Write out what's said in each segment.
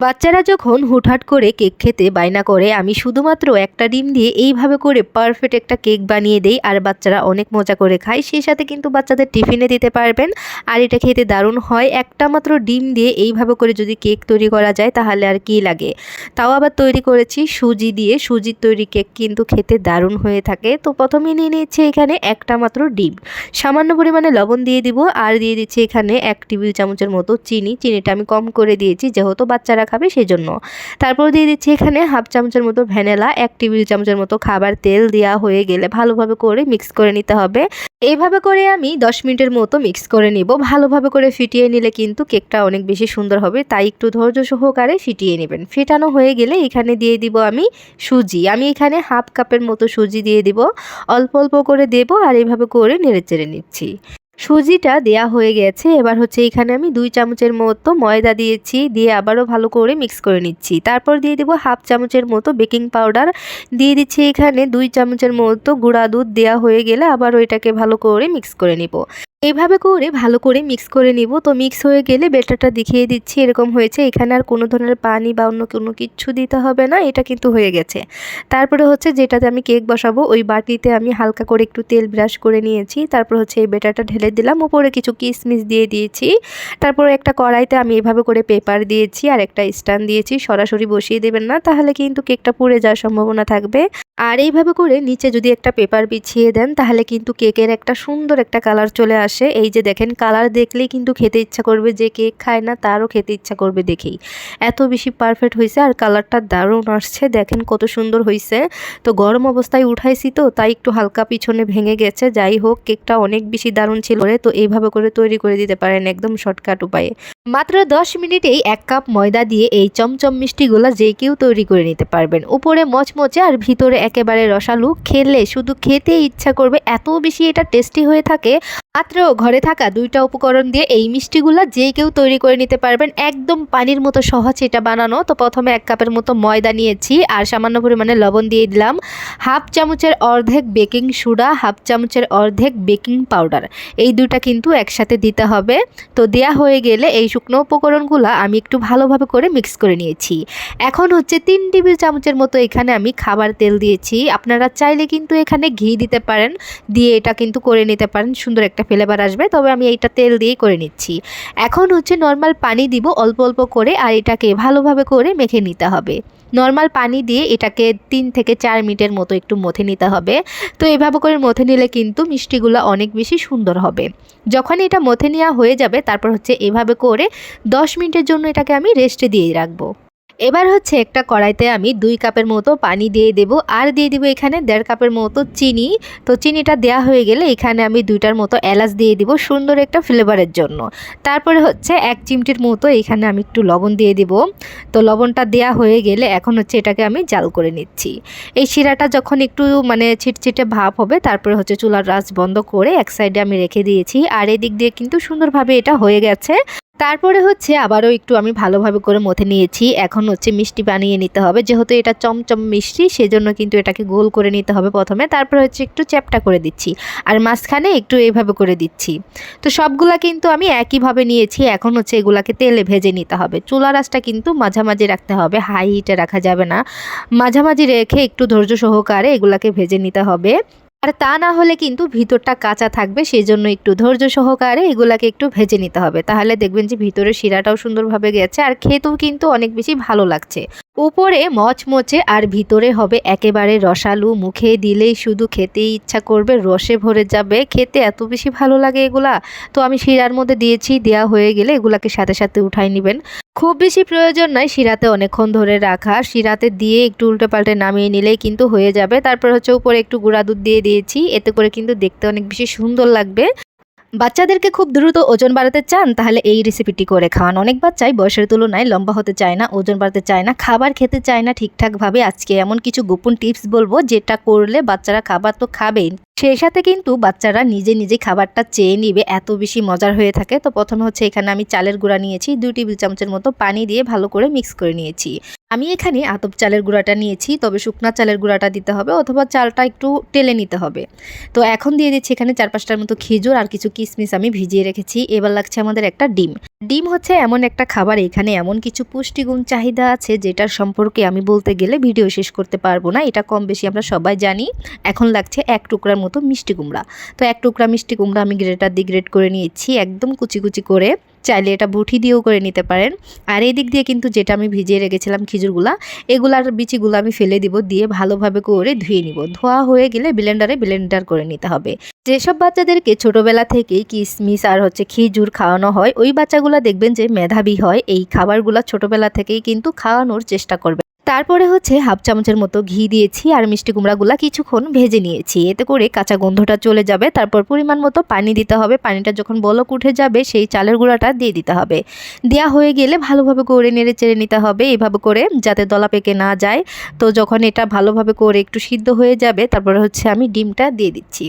বাচ্চারা যখন হুটহাট করে কেক খেতে বায়না করে, আমি শুধুমাত্র একটা ডিম দিয়ে এইভাবে করে পারফেক্ট একটা কেক বানিয়ে দেই আর বাচ্চারা অনেক মজা করে খায়। সেই সাথে কিন্তু বাচ্চাদের টিফিনে দিতে পারবেন। আর এটা খেতে দারুণ হয়। একটা মাত্র ডিম দিয়ে এইভাবে করে যদি কেক তৈরি করা যায়, তাহলে আর কি লাগে? তাও আবার তৈরি করেছি সুজি দিয়ে। সুজির তৈরি কেক কিন্তু খেতে দারুণ হয়ে থাকে। তো প্রথমে নিয়ে নিয়েছি এখানে একটা মাত্র ডিম। সামান্য পরিমাণে লবণ দিয়ে দিব। আর দিয়ে দিচ্ছি এখানে এক টেবিল চামচের মতো চিনি। চিনিটা আমি কম করে দিয়েছি, যেহেতু বাচ্চারা খাবে সেই জন্য তারপর দিয়ে দিচ্ছি এখানে হাফ চামচের মতো ভ্যানিলা, এক টেবিল চামচের মতো খাবার তেল দেওয়া হয়ে গেলে ভালোভাবে করে মিক্স করে নিতে হবে। এইভাবে করে আমি দশ মিনিটের মতো মিক্স করে নিব। ভালোভাবে করে ফিটিয়ে নিলে কিন্তু কেকটা অনেক বেশি সুন্দর হবে। তাই একটু ধৈর্য সহকারে ফিটিয়ে নেবেন। ফেটানো হয়ে গেলে এখানে দিয়ে দিব আমি সুজি। আমি এখানে হাফ কাপের মতো সুজি দিয়ে দিব। অল্প অল্প করে দেব আর এইভাবে করে নেড়ে চেড়ে নিচ্ছি। সুজিটা দেয়া হয়ে গেছে। এবার হচ্ছে এখানে আমি দুই চামচের মতো ময়দা দিয়েছি, দিয়ে আবারও ভালো করে মিক্স করে নিচ্ছি। তারপর দিয়ে দেবো হাফ চামচের মতো বেকিং পাউডার দিয়ে দিচ্ছি এখানে দুই চামচের মতো গুঁড়া দুধ দেওয়া হয়ে গেলে আবারও এটাকে ভালো করে মিক্স করে নিব। এইভাবে করে ভালো করে মিক্স করে নিব। তো মিক্স হয়ে গেলে বেটারটা দেখিয়ে দিচ্ছি, এরকম হয়েছে। এখানে আর কোনো ধরনের পানি বা অন্য কোনো কিচ্ছু দিতে হবে না, এটা কিন্তু হয়ে গেছে। তারপরে হচ্ছে যেটাতে আমি কেক বসাবো, ওই বাটিতে আমি হালকা করে একটু তেল ব্রাশ করে নিয়েছি। তারপর হচ্ছে এই বেটারটা ঢেলে দিলাম, উপরে কিছু কিশমিশ দিয়ে দিয়েছি। তারপর একটা কড়াইতে আমি এভাবে করে পেপার দিয়েছি আর একটা স্ট্যান্ড দিয়েছি। সরাসরি বসিয়ে দেবেন না, তাহলে কিন্তু কেকটা পুড়ে যাওয়ার সম্ভাবনা থাকবে। আর এইভাবে করে নিচে যদি একটা পেপার বিছিয়ে দেন, তাহলে কিন্তু কেকের একটা সুন্দর একটা কালার চলে আসে এই যে দেখেন কালার দেখলেই কিন্তু খেতে ইচ্ছা করবে যে কেক খায় না তারও খেতে ইচ্ছা করবে দেখেই। এত বেশি পারফেক্ট হয়েছে আর কালারটা দারুণ আসছে। দেখেন কত সুন্দর হয়েছে তো গরম অবস্থায় উঠাইছি তো তাই একটু হালকা পিছনে ভেঙে গেছে। যাই হোক কেকটা অনেক বেশি দারুণ ছিল রে, তো এইভাবে করে তৈরি করে দিতে পারেন একদম শর্টকাট উপায়ে। মাত্র দশ মিনিটেই এক কাপ ময়দা দিয়ে এই চমচম মিষ্টিগুলো যে কেউ তৈরি করে নিতে পারবেন। উপরে মচমচে আর ভিতরে একেবারে রসালু। খেলে শুধু খেতে ইচ্ছা করবে এত বেশি এটা টেস্টি হয়ে থাকে মাত্র ঘরে থাকা দুইটা উপকরণ দিয়ে এই মিষ্টিগুলো যে কেউ তৈরি করে নিতে পারবেন। একদম পানির মতো সহজ এটা বানানো। তো প্রথমে এক কাপের মতো ময়দা নিয়েছি আর সামান্য পরিমাণে লবণ দিয়ে দিলাম। হাফ চামচের অর্ধেক বেকিং সোডা, হাফ চামচের অর্ধেক বেকিং পাউডার। এই দুটা কিন্তু একসাথে দিতে হবে। তো দেয়া হয়ে গেলে এই শুকনো উপকরণগুলো আমি একটু ভালোভাবে করে মিক্স করে নিয়েছি। এখন হচ্ছে তিন টেবিল চামচের মতো এখানে আমি খাবার তেল দিয়েছি। আপনারা চাইলে কিন্তু এখানে ঘি দিতে পারেন। দিয়ে এটা কিন্তু করে নিতে পারেন সুন্দর একটা ফ্লেভার আসবে, তবে আমি এইটা তেল দিয়েই করে নিচ্ছি। এখন হচ্ছে নর্মাল পানি দিব অল্প অল্প করে আর এটাকে ভালোভাবে করে মেখে নিতে হবে। নর্মাল পানি দিয়ে এটাকে তিন থেকে চার মিনিটের মতো একটু মথে নিতে হবে। তো এভাবে করে মথে নিলে কিন্তু মিষ্টিগুলো অনেক বেশি সুন্দর হবে। যখন এটা মথে নেওয়া হয়ে যাবে, তারপর হচ্ছে এভাবে করে দশ মিনিটের জন্য এটাকে আমি রেস্টে দিয়ে রাখব। এবার হচ্ছে একটা কড়াইতে আমি দুই কাপের মতো পানি দিয়ে দেব। আর দিয়ে দিব এখানে দেড় কাপের মতো চিনি। তো চিনিটা দেওয়া হয়ে গেলে এখানে আমি দুইটার মতো এলাচ দিয়ে দিব সুন্দর একটা ফ্লেভারের জন্য। তারপরে হচ্ছে এক চিমটির মতো এখানে আমি একটু লবণ দিয়ে দিব। তো লবণটা দেওয়া হয়ে গেলে এখন হচ্ছে এটাকে আমি জাল করে নিচ্ছি। এই শিরাটা যখন একটু মানে ছিটছিটে ভাব হবে, তারপরে হচ্ছে চুলার রাস বন্ধ করে এক সাইডে আমি রেখে দিয়েছি। আর এদিক দিয়ে কিন্তু সুন্দরভাবে এটা হয়ে গেছে। তারপরে হচ্ছে আবারও একটু আমি ভালোভাবে করে মথে নিয়েছি। এখন হচ্ছে মিষ্টি বানিয়ে নিতে হবে। যেহেতু এটা চমচম মিষ্টি, সেজন্য কিন্তু এটাকে গোল করে নিতে হবে প্রথমে। তারপরে হচ্ছে একটু চ্যাপটা করে দিচ্ছি। আর মাঝখানে একটু এইভাবে করে দিচ্ছি। তো সবগুলা কিন্তু আমি একইভাবে নিয়েছি। এখন হচ্ছে এগুলাকে তেলে ভেজে নিতে হবে। চুলা রাসটা কিন্তু মাঝামাঝি রাখতে হবে। হাই হিটে রাখা যাবে না। মাঝামাঝি রেখে একটু ধৈর্য সহকারে এগুলাকে ভেজে নিতে হবে। আর তা না হলে কিন্তু ভিতরটা কাঁচা থাকবে সেই জন্য একটু ধৈর্য সহকারে এগুলাকে একটু ভেজে নিতে হবে। তাহলে দেখবেন যে ভিতরের শিরাটাও সুন্দরভাবে গেছে, আর খেতেও কিন্তু অনেক বেশি ভালো লাগছে। উপরে মচমচে আর ভিতরে হবে একেবারে রসালু, মুখে দিলেই শুধু খেতেই ইচ্ছা করবে, রসে ভরে যাবে। খেতে এত বেশি ভালো লাগে এগুলা। তো আমি শিরার মধ্যে দিয়েছি দেওয়া হয়ে গেলে এগুলাকে সাথে সাথে উঠাই নেবেন। খুব বেশি প্রয়োজন নয় শিরাতে অনেকক্ষণ ধরে রাখা। শিরাতে দিয়ে একটু উল্টে পাল্টে নামিয়ে নিলেই কিন্তু হয়ে যাবে। তারপর হচ্ছে উপরে একটু গুঁড়া দুধ দিয়ে দিয়েছি। এতে করে কিন্তু দেখতে অনেক বেশি সুন্দর লাগবে। বাচ্চাদেরকে খুব দ্রুত ওজন বাড়াতে চান, তাহলে এই রেসিপিটি করে খাওয়ান। অনেক বাচ্চাই বয়সের তুলনায় লম্বা হতে চায় না, ওজন বাড়াতে চায় না, খাবার খেতে চায় না ঠিকঠাকভাবে। আজকে এমন কিছু গোপন টিপস বলব, যেটা করলে বাচ্চারা খাবার তো খাবেই। সেই সাথে কিন্তু বাচ্চারা নিজে নিজে খাবারটা চেয়ে নিবে, এত বেশি মজার হয়ে থাকে। তো প্রথমে হচ্ছে এখানে আমি চালের গুঁড়া নিয়েছি, দুই টেবিল চামচের মতো পানি দিয়ে ভালো করে মিক্স করে নিয়েছি। আমি এখানে আতপ চালের গুঁড়াটা নিয়েছি, তবে শুকনা চালের গুঁড়াটা দিতে হবে অথবা চালটা একটু টেলে নিতে হবে। তো এখন দিয়ে দিচ্ছি এখানে চার পাঁচটার মতো খেজুর আর কিছু কিশমিশ আমি ভিজিয়ে রেখেছি। এবার লাগছে আমাদের একটা ডিম। ডিম হচ্ছে এমন একটা খাবার, এখানে এমন কিছু পুষ্টিগুণ চাহিদা আছে যেটার সম্পর্কে আমি বলতে গেলে ভিডিও শেষ করতে পারব না। এটা কম বেশি আমরা সবাই জানি। এখন লাগছে এক টুকরার মতো মিষ্টি কুমড়া। তো এক টুকরা মিষ্টি কুমড়া আমি গ্রেটার দিয়ে গ্রেট করে নিয়েছি, একদম কুচি কুচি করে। চাইলে এটা বুঠি দিয়েও করে নিতে পারেন। আর এই দিক দিয়ে কিন্তু যেটা আমি ভিজিয়ে রেখেছিলাম খিজুরগুলা এগুলার বিচিগুলো আমি ফেলে দিব, দিয়ে ভালোভাবে করে ধুয়ে নিব। ধোয়া হয়ে গেলে ব্লেন্ডারে ব্লেন্ডার করে নিতে হবে। যেসব বাচ্চাদেরকে ছোটবেলা থেকেই কিশমিশ আর হচ্ছে খিজুর খাওয়ানো হয়, ওই বাচ্চাগুলো দেখবেন যে মেধাবী হয়, এই খাবারগুলো ছোটবেলা থেকেই কিন্তু খাওয়ানোর চেষ্টা করবে। তারপরে হচ্ছে হাফ চামচের মতো ঘি দিয়েছি আর মিষ্টি কুমড়াগুলা কিছুক্ষণ ভেজে নিয়েছি। এতে করে কাঁচা গন্ধটা চলে যাবে, তারপর পরিমাণ মতো পানি দিতে হবে। পানিটা যখন বলক উঠে যাবে, সেই চালের গুঁড়াটা দিয়ে দিতে হবে। দেওয়া হয়ে গেলে ভালোভাবে করে নেড়ে চেড়ে নিতে হবে, এভাবে করে যাতে দলা পেকে না যায়। তো যখন এটা ভালোভাবে করে একটু সিদ্ধ হয়ে যাবে, তারপরে হচ্ছে আমি ডিমটা দিয়ে দিচ্ছি।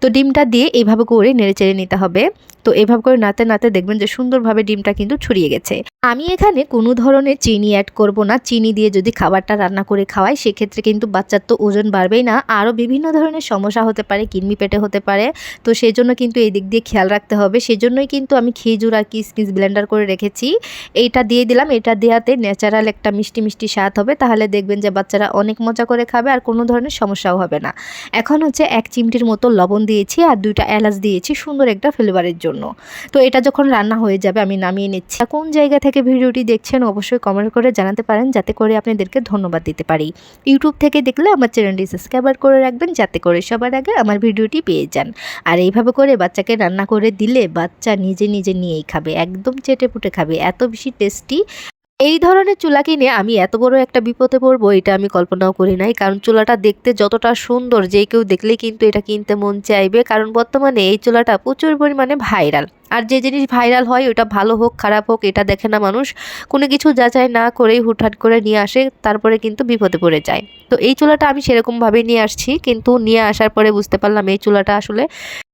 তো ডিমটা দিয়ে এইভাবে করে নেড়ে চেড়ে নিতে হবে। তো এভাবে করে নাতে নাতে দেখবেন যে সুন্দরভাবে ডিমটা কিন্তু ছড়িয়ে গেছে। আমি এখানে কোনো ধরনের চিনি অ্যাড করব না। চিনি দিয়ে যদি খাবারটা রান্না করে খাওয়াই, সেক্ষেত্রে কিন্তু বাচ্চার তো ওজন বাড়বেই না। আরও বিভিন্ন ধরনের সমস্যা হতে পারে, কিডনি পেটে হতে পারে। তো সেই জন্য কিন্তু এই দিক দিয়ে খেয়াল রাখতে হবে। সেজন্যই কিন্তু আমি খেজুর আর কিসমিস ব্লেন্ডার করে রেখেছি। এইটা দিয়ে দিলাম। এটা দেওয়াতে ন্যাচারাল একটা মিষ্টি মিষ্টি স্বাদ হবে। তাহলে দেখবেন যে বাচ্চারা অনেক মজা করে খাবে আর কোনো ধরনের সমস্যাও হবে না। এখন হচ্ছে এক চিমটির মতো লবণ দিয়েছি আর দুইটা এলাচ দিয়েছি সুন্দর একটা ফ্লেভারের জন্য। তো এটা যখন রান্না হয়ে যাবে, আমি নামিয়ে নিচ্ছি। কোন জায়গা থেকে ভিডিওটি দেখছেন, অবশ্যই কমেন্ট করে জানাতে পারেন, যাতে করে আপনাদেরকে ধন্যবাদ দিতে পারি। ইউটিউব থেকে দেখলে আমার চ্যানেলটি সাবস্ক্রাইবার করে রাখবেন, যাতে করে সবার আগে আমার ভিডিওটি পেয়ে যান। আর এইভাবে করে বাচ্চাকে রান্না করে দিলে বাচ্চা নিজে নিজে নিয়েই খাবে, একদম চেটে পুটে খাবে, এত বেশি টেস্টি এই ধরনের চুলা কিনে আমি এত বড় একটা বিপদে পড়ব, এটা আমি কল্পনাও করি নাই, কারণ চুলাটা দেখতে যতটা সুন্দর, যে কেউ দেখলে কিন্তু এটা কিনতে মন চাইবে, কারণ বর্তমানে এই চুলাটা প্রচুর পরিমাণে ভাইরাল আর যে জিনিস ভাইরাল হয়, ওটা ভালো হোক, খারাপ হোক, এটা দেখে না মানুষ। কোনো কিছু যাচাই না করেই হুটহাট করে নিয়ে আসে, তারপরে কিন্তু বিপদে পড়ে যায়। তো এই চুলাটা আমি সেরকমভাবে নিয়ে আসছি, কিন্তু নিয়ে আসার পরে বুঝতে পারলাম এই চুলাটা আসলে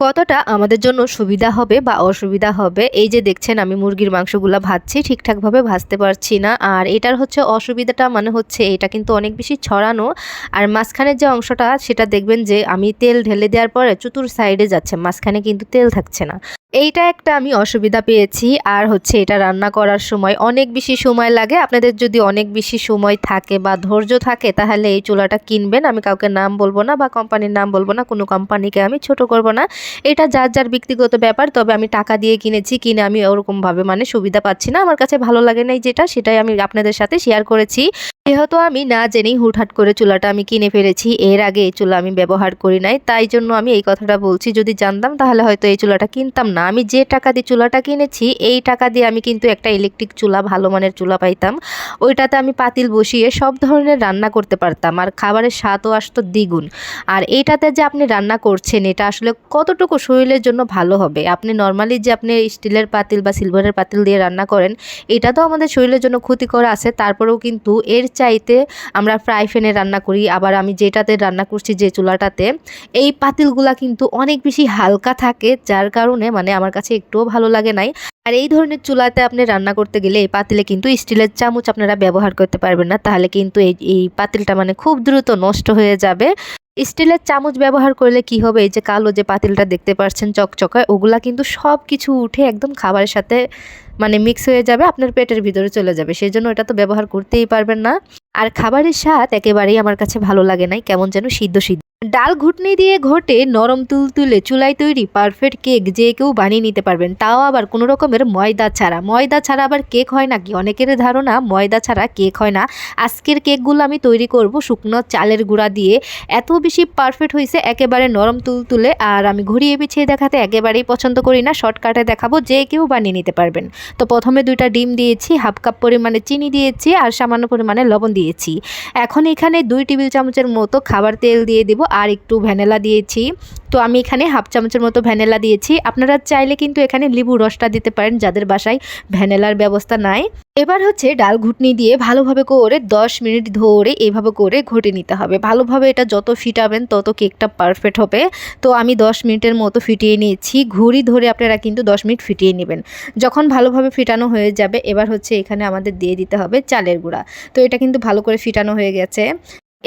কতটা আমাদের জন্য সুবিধা হবে বা অসুবিধা হবে। এই যে দেখছেন, আমি মুরগির মাংসগুলো ভাজছি, ঠিকঠাকভাবে ভাজতে পারছি না। আর এটার হচ্ছে অসুবিধাটা মানে হচ্ছে, এটা কিন্তু অনেক বেশি ছড়ানো। আর মাঝখানের যে অংশটা, সেটা দেখবেন যে আমি তেল ঢেলে দেওয়ার পরে চতুর সাইডে যাচ্ছে, মাঝখানে কিন্তু তেল থাকছে না। এইটা একটা আমি অসুবিধা পেয়েছি। আর হচ্ছে এটা রান্না করার সময় অনেক বেশি সময় লাগে। আপনাদের যদি অনেক বেশি সময় থাকে বা ধৈর্য থাকে, তাহলে এই চুলাটা কিনবেন। আমি কাউকে নাম বলব না বা কোম্পানির নাম বলব না, কোনো কোম্পানিকে আমি ছোট করব না। এটা যার যার ব্যক্তিগত ব্যাপার, তবে আমি টাকা দিয়ে কিনেছি, কিনে আমি ওরকমভাবে মানে সুবিধা পাচ্ছি না। আমার কাছে ভালো লাগে নাই যেটা, সেটাই আমি আপনাদের সাথে শেয়ার করেছি। যেহেতু আমি না জেনেই হুটহাট করে চুলাটা আমি কিনে ফেলেছি, এর আগে এই চুলা আমি ব্যবহার করি নাই, তাই জন্য আমি এই কথাটা বলছি। যদি জানতাম তাহলে হয়তো এই চুলাটা কিনতাম না। আমি যে টাকা দিয়ে চুলাটা কিনেছি, এই টাকা দিয়ে আমি কিন্তু একটা ইলেকট্রিক চুলা, ভালো মানের চুলা পাইতাম। ওইটাতে আমি পাতিল বসিয়ে সব ধরনের রান্না করতে পারতাম আর খাবারের স্বাদও আসতো দ্বিগুণ। আর এইটাতে যে আপনি রান্না করছেন, এটা আসলে কতটুকু শরীরের জন্য ভালো হবে? আপনি নর্মালি যে আপনি স্টিলের পাতিল বা সিলভারের পাতিল দিয়ে রান্না করেন, এটা তো আমাদের শরীরের জন্য ক্ষতিকর আছে, তারপরেও কিন্তু এর চাইতে আমরা ফ্রাই প্যানে রান্না করি। আবার আমি যেটাতে রান্না করছি যে চুলাটাতে, এই পাতিলগুলা কিন্তু অনেক বেশি হালকা থাকে, যার কারণে মানে আমার কাছে একটুও ভালো লাগে নাই। আর এই ধরনের চুলাতে আপনি রান্না করতে গেলে এই পাতিলে কিন্তু স্টিলের চামচ আপনারা ব্যবহার করতে পারবেন না। তাহলে কিন্তু এই এই পাতিলটা মানে খুব দ্রুত নষ্ট হয়ে যাবে। স্টিলের চামচ ব্যবহার করলে কি হবে? এই যে কালো যে পাতিলটা দেখতে পাচ্ছেন চকচকায় ওগুলা কিন্তু সব কিছু উঠে একদম খাবারের সাথে মানে মিক্স হয়ে যাবে, আপনার পেটের ভিতরে চলে যাবে। সেই জন্য এটা তো ব্যবহার করতেই পারবেন না। আর খাবারের স্বাদ একেবারেই আমার কাছে ভালো লাগে নাই, কেমন যেন সিদ্ধ সিদ্ধ। ডাল ঘুটনি দিয়ে ঘটে নরম তুলতুলে চুলায় তৈরি পারফেক্ট কেক যে কেউ বানিয়ে নিতে পারবেন। তাও আবার কোনো রকমের ময়দা ছাড়া। ময়দা ছাড়া আবার কেক হয় নাকি? অনেকের ধারণা ময়দা ছাড়া কেক হয় না। আজকের কেকগুলো আমি তৈরি করব শুকনো চালের গুঁড়া দিয়ে। এত বেশি পারফেক্ট হয়েছে একেবারে নরম তুলতুলে। আর আমি ঘুরিয়ে পিছিয়ে দেখাতে একেবারেই পছন্দ করি না। শর্টকাটে দেখাবো যে কেউ বানিয়ে নিতে পারবেন। তো প্রথমে দুইটা ডিম দিয়েছি হাফ কাপ পরিমাণে চিনি দিয়েছি আর সামান্য পরিমাণে লবণ দিয়েছি। এখন এখানে দুই টেবিল চামচের মতো খাবার তেল দিয়ে দিব। আর একটু ভ্যানিলা দিয়েছি। তো আমি এখানে হাফ চামচের মতো ভ্যানেলা দিয়েছি। আপনারা চাইলে কিন্তু এখানে লেবু রসটা দিতে পারেন, যাদের বাসায় ভ্যানিলার ব্যবস্থা নাই। এবার হচ্ছে ডাল ঘুটনি দিয়ে ভালোভাবে করে 10 মিনিট ধরে এইভাবে করে ঘটে নিতে হবে। ভালোভাবে এটা যত ফিটাবেন, তত কেকটা পারফেক্ট হবে। তো আমি 10 মিনিটের মতো ফিটিয়ে নিয়েছি। ঘুরি ধরে আপনারা কিন্তু 10 মিনিট ফিটিয়ে নেবেন। যখন ভালোভাবে ফিটানো হয়ে যাবে, এবার হচ্ছে এখানে আমাদের দিয়ে দিতে হবে চালের গুঁড়া। তো এটা কিন্তু ভালো করে ফিটানো হয়ে গেছে।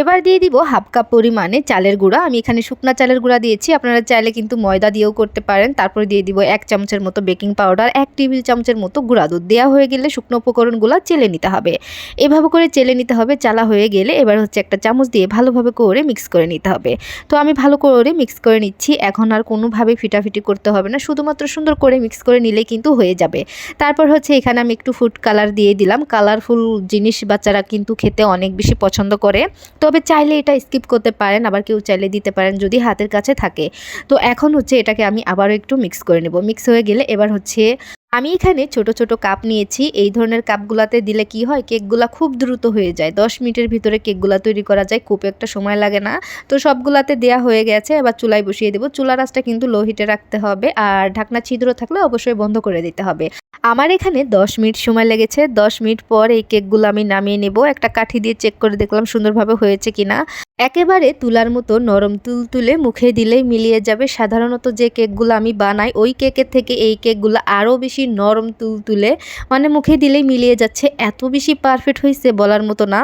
এবার দিয়ে দিব হাফ কাপ পরিমাণে চালের গুঁড়া। আমি এখানে শুকনা চালের গুঁড়া দিয়েছি। আপনারা চাইলে কিন্তু ময়দা দিয়েও করতে পারেন। তারপরে দিয়ে দিব এক চামচের মতো বেকিং পাউডার, এক টেবিল চামচের মতো গুঁড়া দুধ। দেওয়া হয়ে গেলে শুকনো উপকরণগুলো চেলে নিতে হবে। এভাবে করে চেলে নিতে হবে, চালা হয়ে গেলে এবার হচ্ছে একটা চামচ দিয়ে ভালোভাবে করে মিক্স করে নিতে হবে। তো আমি ভালো করে মিক্স করে নিচ্ছি। এখন আর কোনোভাবে ফিটাফিটি করতে হবে না। শুধুমাত্র সুন্দর করে মিক্স করে নিলে কিন্তু হয়ে যাবে। তারপর হচ্ছে এখানে আমি একটু ফুড কালার দিয়ে দিলাম। কালারফুল জিনিস বাচ্চারা কিন্তু খেতে অনেক বেশি পছন্দ করে। তবে চাইলে এটা স্কিপ করতে পারেন, আবার কেউ চাইলে দিতে পারেন যদি হাতের কাছে থাকে। তো এখন হচ্ছে এটাকে আমি আবারও একটু মিক্স করে নেব। মিক্স হয়ে গেলে এবার হচ্ছে আমি এখানে ছোট ছোট কাপ নিয়েছি। এই ধরনের কাপগুলাতে দিলে কি হয়, কেকগুলা খুব দ্রুত হয়ে যায়। দশ মিনিটের ভিতরে কেকগুলা তৈরি করা যায়, খুব একটা সময় লাগে না। তো সবগুলাতে দেয়া হয়ে গেছে, এবার চুলায় বসিয়ে দেবো। চুলার আঁচটা কিন্তু লো হিটে রাখতে হবে আর ঢাকনা ছিদ্র থাকলে অবশ্যই বন্ধ করে দিতে হবে। আমার এখানে 10 মিনিট সময় লেগেছে। 10 মিনিট পর এই কেকগুলো আমি নামিয়ে নেব। একটা কাঠি দিয়ে চেক করে দেখলাম সুন্দরভাবে হয়েছে কিনা। একেবারে তুলার মতো নরম তুল তুলে মুখে দিলেই মিলিয়ে যাবে। সাধারণত যে কেকগুলো আমি বানাই, ওই কেকের থেকে এই কেকগুলো আরও বেশি নরম তুল তুলে মানে মুখে দিলেই মিলিয়ে যাচ্ছে। এত বেশি পারফেক্ট হয়েছে বলার মতো না।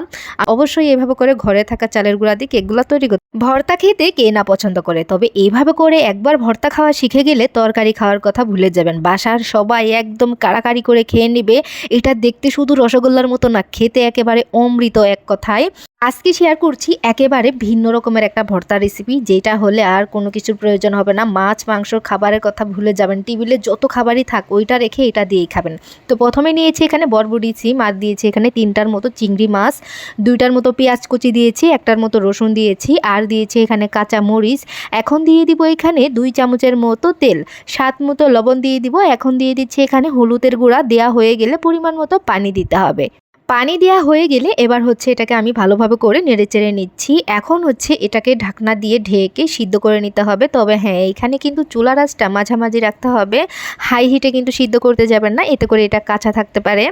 অবশ্যই এভাবে করে ঘরে থাকা চালের গুঁড়া দিয়ে কেকগুলো তৈরি করতে ভর্তা খেতে কে না পছন্দ করে? তবে এইভাবে করে একবার ভর্তা খাওয়া শিখে গেলে তরকারি খাওয়ার কথা ভুলে যাবেন। বাসার সবাই একদম কাড়াকাড়ি করে খেয়ে নেবে। এটা দেখতে শুধু রসগোল্লার মতো না, খেতে একেবারে অমৃত এক কথায়। আজকে শেয়ার করছি একেবারে ভিন্ন রকমের একটা ভর্তা রেসিপি যেটা হলে আর কোনো কিছুর প্রয়োজন হবে না। মাছ, মাংস, খাবারের কথা ভুলে যাবেন। টেবিলে যত খাবারই থাক, ওইটা রেখে এটা দিয়েই খাবেন। তো প্রথমে নিয়েছি এখানে বরবটি, সিম, আর দিয়েছি এখানে তিনটার মতো চিংড়ি মাছ। দুইটার মতো পেঁয়াজ কুচি দিয়েছি, একটার মতো রসুন দিয়েছি, আর দিয়েছি এখানে কাঁচা মরিচ। এখন দিয়ে দিব এখানে দুই চামচের মতো তেল। স্বাদ মতো লবণ দিয়ে দিব। এখন দিয়ে দিচ্ছি এখানে হলুদের গুঁড়া। দেওয়া হয়ে গেলে পরিমাণ মতো পানি দিতে হবে। পানি দেওয়া হয়ে গেলে এবার হচ্ছে এটাকে আমি ভালোভাবে করে নেড়ে চেড়ে নিচ্ছি। এখন হচ্ছে এটাকে ঢাকনা দিয়ে ঢেকে সিদ্ধ করে নিতে হবে। তবে হ্যাঁ এখানে কিন্তু চুলা রাসটা মাঝামাঝি রাখতে হবে। হাই হিটে কিন্তু সিদ্ধ করতে যাবেন না। এতে করে এটা কাঁচা থাকতে পারে।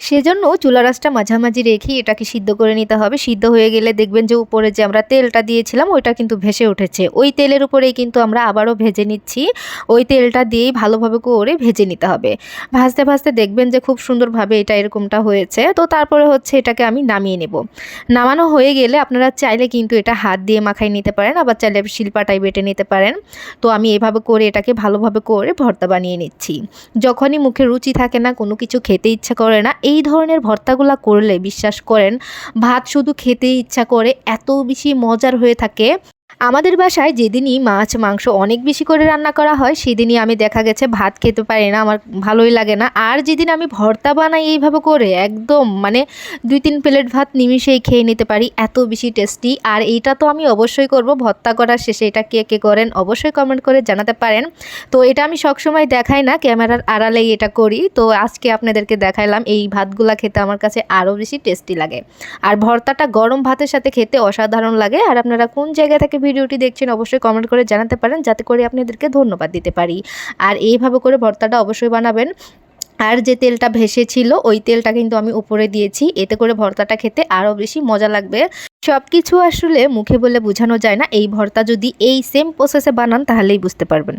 সেজন্য চুলা রাসটা মাঝামাঝি রেখে এটাকে সিদ্ধ করে নিতে হবে। সিদ্ধ হয়ে গেলে দেখবেন যে উপরে যে আমরা তেলটা দিয়েছিলাম, ওইটা কিন্তু ভেসে উঠেছে। ওই তেলের উপরেই কিন্তু আমরা আবারও ভেজে নিচ্ছি। ওই তেলটা দিয়েই ভালোভাবে করে ভেজে নিতে হবে। ভাজতে ভাজতে দেখবেন যে খুব সুন্দরভাবে এটা এরকমটা হয়েছে। তো তারপরে হচ্ছে এটাকে আমি নামিয়ে নেব। নামানো হয়ে গেলে আপনারা চাইলে কিন্তু এটা হাত দিয়ে মাখাই নিতে পারেন, আবার চাইলে শিল্পাটাই বেটে নিতে পারেন। তো আমি এভাবে করে এটাকে ভালোভাবে করে ভর্তা বানিয়ে নিচ্ছি। যখনই মুখে রুচি থাকে না, কোনো কিছু খেতে ইচ্ছা করে না এই ধরনের ভর্তাগুলো করলে বিশ্বাস করেন, ভাত শুধু খেতে ইচ্ছা করে, এত বেশি মজার হয়ে থাকে। আমাদের বাসায় যেদিনই মাছ, মাংস অনেক বেশি করে রান্না করা হয়, সেদিনই আমি দেখা গেছে ভাত খেতে পারি না, আমার ভালোই লাগে না। আর যেদিন আমি ভর্তা বানাই এইভাবে করে, একদম মানে দুই তিন প্লেট ভাত নিমিশেই খেয়ে নিতে পারি, এত বেশি টেস্টি আর এইটা তো আমি অবশ্যই করব, ভর্তা করার শেষে এটা কে কে করেন অবশ্যই কমেন্ট করে জানাতে পারেন। তো এটা আমি সবসময় দেখাই না, ক্যামেরার আড়ালেই এটা করি। তো আজকে আপনাদেরকে দেখাইলাম এই ভাতগুলা খেতে আমার কাছে আরও বেশি টেস্টি লাগে। আর ভর্তাটা গরম ভাতের সাথে খেতে অসাধারণ লাগে। আর আপনারা কোন জায়গা থেকে ভিডিওটি দেখছেন অবশ্যই কমেন্ট করে জানাতে পারেন, যাতে করে আপনাদেরকে ধন্যবাদ দিতে পারি। আর এইভাবে করে ভর্তাটা অবশ্যই বানাবেন। আর যে তেলটা ভেসেছিল, ওই তেলটা কিন্তু আমি উপরে দিয়েছি। এতে করে ভর্তাটা খেতে আরও বেশি মজা লাগবে। সব কিছু আসলে মুখে বলে বোঝানো যায় না। এই ভর্তা যদি এই সেম প্রসেসে বানান, তাহলেই বুঝতে পারবেন।